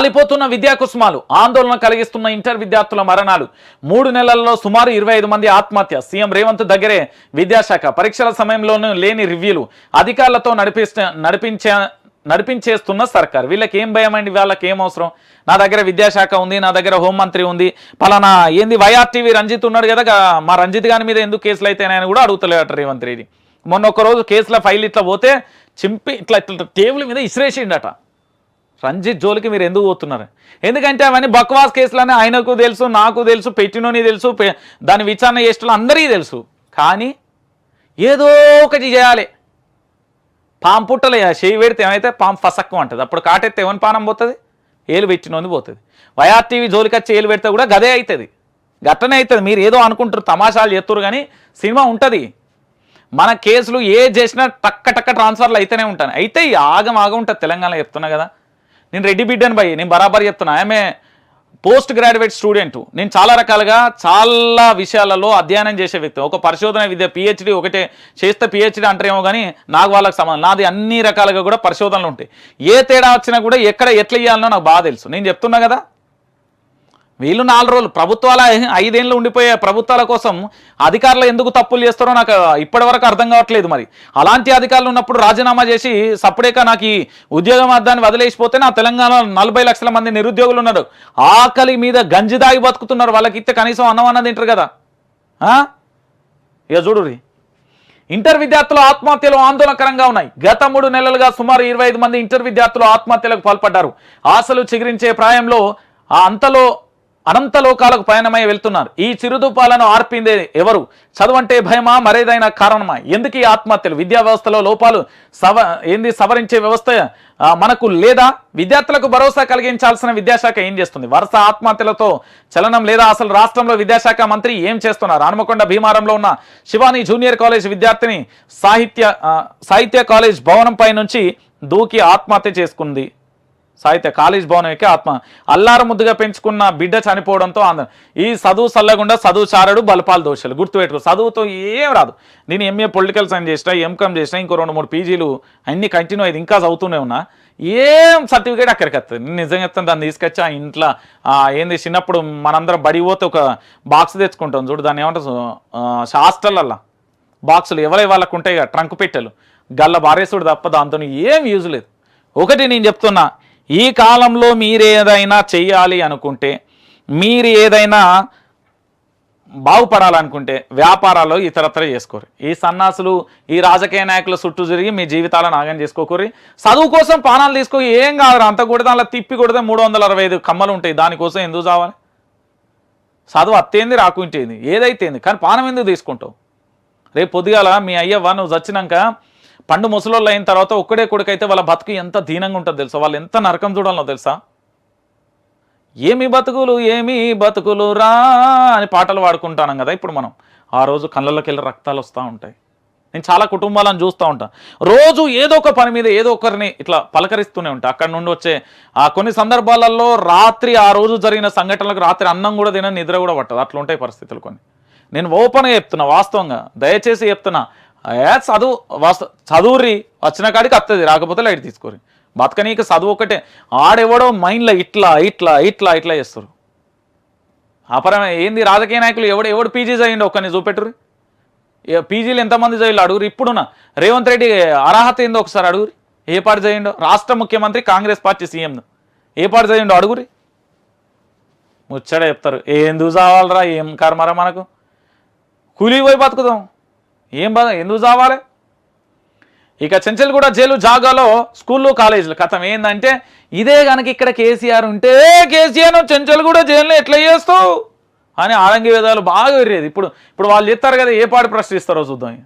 రాలిపోతున్న విద్యా కుసుమాలు ఆందోళన కలిగిస్తున్న ఇంటర్ విద్యార్థుల మరణాలు. మూడు నెలల్లో సుమారు ఇరవై మంది ఆత్మహత్య. సీఎం రేవంత్ దగ్గరే విద్యాశాఖ. పరీక్షల సమయంలోనూ లేని రివ్యూలు అధికారులతో నడిపిస్తే నడిపించే నడిపించేస్తున్న సర్కార్. వీళ్ళకి ఏం భయం అండి? వాళ్ళకి ఏం అవసరం? నా దగ్గర విద్యాశాఖ ఉంది నా దగ్గర హోంమంత్రి ఉంది. పలానా ఏంది వైఆర్టీవీ రంజిత్ ఉన్నాడు కదా మా రంజిత్ గారి మీద ఎందుకు కేసులు అయితేనాయని కూడా అడుగుతలేట రేవంత్ రెడ్డి. మొన్న ఒక రోజు కేసుల ఫైల్ ఇట్లా పోతే చింపి ఇట్లా ఇట్లా టేబుల్ మీద ఇసిరేసిండట. రంజిత్ జోలికి మీరు ఎందుకు పోతున్నారు? ఎందుకంటే అవన్నీ బక్వాస్ కేసులని ఆయనకు తెలుసు నాకు తెలుసు పెట్టినోని తెలుసు దాని విచారణ చేస్తున్న అందరికీ తెలుసు. కానీ ఏదో ఒకటి చేయాలి. పాము పుట్టలే చేయి పెడితే ఏమైతే పాము ఫసక్కు అంటుంది అప్పుడు కాటెత్తే ఏమని పానం పోతుంది? ఏలు పెట్టినోంది పోతుంది. వైఆర్టీవీ జోలికి వచ్చి ఏలు పెడితే కూడా గదే అవుతుంది గట్టనే అవుతుంది మీరు ఏదో అనుకుంటారు తమాషాలు చేస్తారు కానీ సినిమా ఉంటుంది. మన కేసులు ఏ చేసినా టక్క టక్క ట్రాన్స్ఫర్లు అయితేనే ఉంటాను అయితే ఈ ఆగం ఆగం ఉంటుంది తెలంగాణలో చెప్తున్నా కదా. నేను రెడ్డి బిడ్డను భయ్ నేను బరాబర్ చెప్తున్నా. ఆమె పోస్ట్ గ్రాడ్యుయేట్ స్టూడెంట్. నేను చాలా రకాలుగా చాలా విషయాలలో అధ్యయనం చేసే వ్యక్తి. ఒక పరిశోధన విద్య పిహెచ్డి ఒకటే చేస్తే పిహెచ్డి అంటారేమో కానీ నాకు వాళ్ళకి సంబంధం నాది అన్ని రకాలుగా కూడా పరిశోధనలు ఉంటాయి. ఏ తేడా వచ్చినా కూడా ఎక్కడ ఎట్లా ఇవ్వాలనో నాకు బాగా తెలుసు. నేను చెప్తున్నా కదా? వీళ్ళు నాలుగు రోజులు ప్రభుత్వాల ఐదేళ్ళు ఉండిపోయే ప్రభుత్వాల కోసం అధికారులు ఎందుకు తప్పులు చేస్తారో నాకు ఇప్పటివరకు అర్థం కావట్లేదు మరి. అలాంటి అధికారులు ఉన్నప్పుడు రాజీనామా చేసి సపరేట్గా నాకు ఈ ఉద్యోగం మార్గాన్ని వదిలేసిపోతే నా తెలంగాణలో నలభై లక్షల మంది నిరుద్యోగులు ఉన్నారు. ఆకలి మీద గంజి దాగి బతుకుతున్నారు వాళ్ళకి ఇస్తే కనీసం అన్నం అన్నది తింటారు కదా. ఇక చూడు ఇంటర్ విద్యార్థులు ఆత్మహత్యలు ఆందోళనకరంగా ఉన్నాయి. గత మూడు నెలలుగా సుమారు ఇరవై మంది ఇంటర్ విద్యార్థులు ఆత్మహత్యలకు పాల్పడ్డారు. ఆశలు చిగురించే ప్రాయంలో ఆ అంతలో అనంత లోకాలకు పయనమై వెళ్తున్నారు. ఈ చిరుదుపాలను ఆర్పిందే ఎవరు? చదువంటే భయమా? మరేదైనా కారణమా? ఎందుకు ఈ ఆత్మహత్యలు? విద్యా వ్యవస్థలో లోపాలు సవ ఏంది సవరించే వ్యవస్థ మనకు లేదా? విద్యార్థులకు భరోసా కలిగించాల్సిన విద్యాశాఖ ఏం చేస్తుంది? వరుస ఆత్మహత్యలతో చలనం లేదా? అసలు రాష్ట్రంలో విద్యాశాఖ మంత్రి ఏం చేస్తున్నారు? హనుమకొండ భీమారంలో ఉన్న శివాని జూనియర్ కాలేజ్ విద్యార్థిని సాహిత్య సాహిత్య కాలేజ్ భవనంపై నుంచి దూకి ఆత్మహత్య చేసుకుంది. సాహిత్య కాలేజ్ భవనం ఎక్కి ఆత్మ. అల్లార ముద్దుగా పెంచుకున్న బిడ్డ చనిపోవడంతో ఆందోళన ఈ చదువు చల్లగుండా చదువు చారడు బలపాలు దోషాలు. గుర్తుపెట్టుకో చదువుతో ఏం రాదు. నేను ఎంఏ పొలిటికల్ సైన్స్ చేసిన ఎంకామ్ చేసిన ఇంకో రెండు మూడు పీజీలు అన్ని కంటిన్యూ అయ్యింది ఇంకా చదువుతూనే ఉన్నా ఏం సర్టిఫికేట్ అక్కడికి వస్తుంది నేను నిజంగా చెప్తాను దాన్ని తీసుకొచ్చి ఆ ఇంట్లో ఏంది చిన్నప్పుడు మనందరం బడి పోతే ఒక బాక్స్ తెచ్చుకుంటాం. చూడు దాన్ని ఏమంటారు హాస్టల్లల్లా బాక్సులు ఎవరై వాళ్ళకు ఉంటాయి కదా ట్రంక్ పెట్టెలు. గల్ల బారేసుడు తప్ప దాంతో ఏం యూజ్ లేదు. ఒకటి నేను చెప్తున్నా ఈ కాలంలో మీరు ఏదైనా చేయాలి అనుకుంటే మీరు ఏదైనా బాగుపడాలనుకుంటే వ్యాపారాలు ఇతరత్ర చేసుకోరు. ఈ సన్నాసులు ఈ రాజకీయ నాయకుల చుట్టూ తిరిగి మీ జీవితాలను ఆగం చేసుకోకూరి. చదువు కోసం పానాలు తీసుకో ఏం కాదు అంత కూడా దానిలో తిప్పి కొడితే మూడు వందల అరవై ఐదు కమ్మలు ఉంటాయి. దానికోసం ఎందుకు చావాలి? చదువు అత్తేంది రాకుంటేంది ఏదైతేంది కానీ పానం ఎందుకు తీసుకుంటావు? రేపు పొద్దుగాల మీ అయ్యవ్వ నువ్వు చచ్చినాక పండు ముసలోళ్ళు అయిన తర్వాత ఒక్కడే కొడుకైతే వాళ్ళ బతుకు ఎంత దీనంగా ఉంటుంది తెలుసా? వాళ్ళు ఎంత నరకం చూడాలో తెలుసా? ఏమి బతుకులు ఏమి బతుకులు రా అని పాటలు పాడుకుంటాను కదా ఇప్పుడు మనం. ఆ రోజు కళ్ళలోకి వెళ్ళి రక్తాలు వస్తూ ఉంటాయి. నేను చాలా కుటుంబాలను చూస్తూ ఉంటాను రోజు ఏదో ఒక పని మీద ఏదో ఒకరిని ఇట్లా పలకరిస్తూనే ఉంటా. అక్కడ నుండి వచ్చే ఆ కొన్ని సందర్భాలలో రాత్రి ఆ రోజు జరిగిన సంఘటనలకు రాత్రి అన్నం కూడా తిన నిద్ర కూడా పట్టదు. అట్లా ఉంటాయి పరిస్థితులు కొన్ని. నేను ఓపెన్గా చెప్తున్నా వాస్తవంగా. దయచేసి చెప్తున్నా. చదువు వస్త చదువురి వచ్చిన కాడికి వస్తుంది రాకపోతే లైట్ తీసుకోరి బతకనీకి చదువు ఒకటే ఆడెవడో మైండ్లో ఇట్లా ఇట్లా ఇట్లా ఇట్లా చేస్తారు. అపరం ఏంది రాజకీయ నాయకులు ఎవడు ఎవడు పీజీ చేయండి ఒక్కరిని చూపెట్టురు పీజీలు ఎంతమంది చేయాలి అడుగురు ఇప్పుడున్న రేవంత్ రెడ్డి అర్హత ఏందో ఒకసారి అడుగురి ఏ పాటు చేయండో రాష్ట్ర ముఖ్యమంత్రి కాంగ్రెస్ పార్టీ సీఎం ఏ పాటు చేయండో అడుగురి ముచ్చట చెప్తారు. ఏం చూసావాలరా ఏం కర్మరా మనకు? కూలీ పోయి బతుకుదాం. ఏం బాధ? ఎందుకు చావాలి? ఇక చెంచల్గూడ జైలు జాగాలో స్కూళ్ళు కాలేజీలు. కథం ఏందంటే ఇదే కనుక ఇక్కడ కేసీఆర్ ఉంటే కేసీఆర్ చెంచల్గూడ జైల్లో ఎట్లా చేస్తావు? అని ఆరంగి వేదాలు బాగా విరేది ఇప్పుడు ఇప్పుడు వాళ్ళు చెప్తారు కదా ఏ పాడు ప్రశ్నిస్తారో చూద్దాం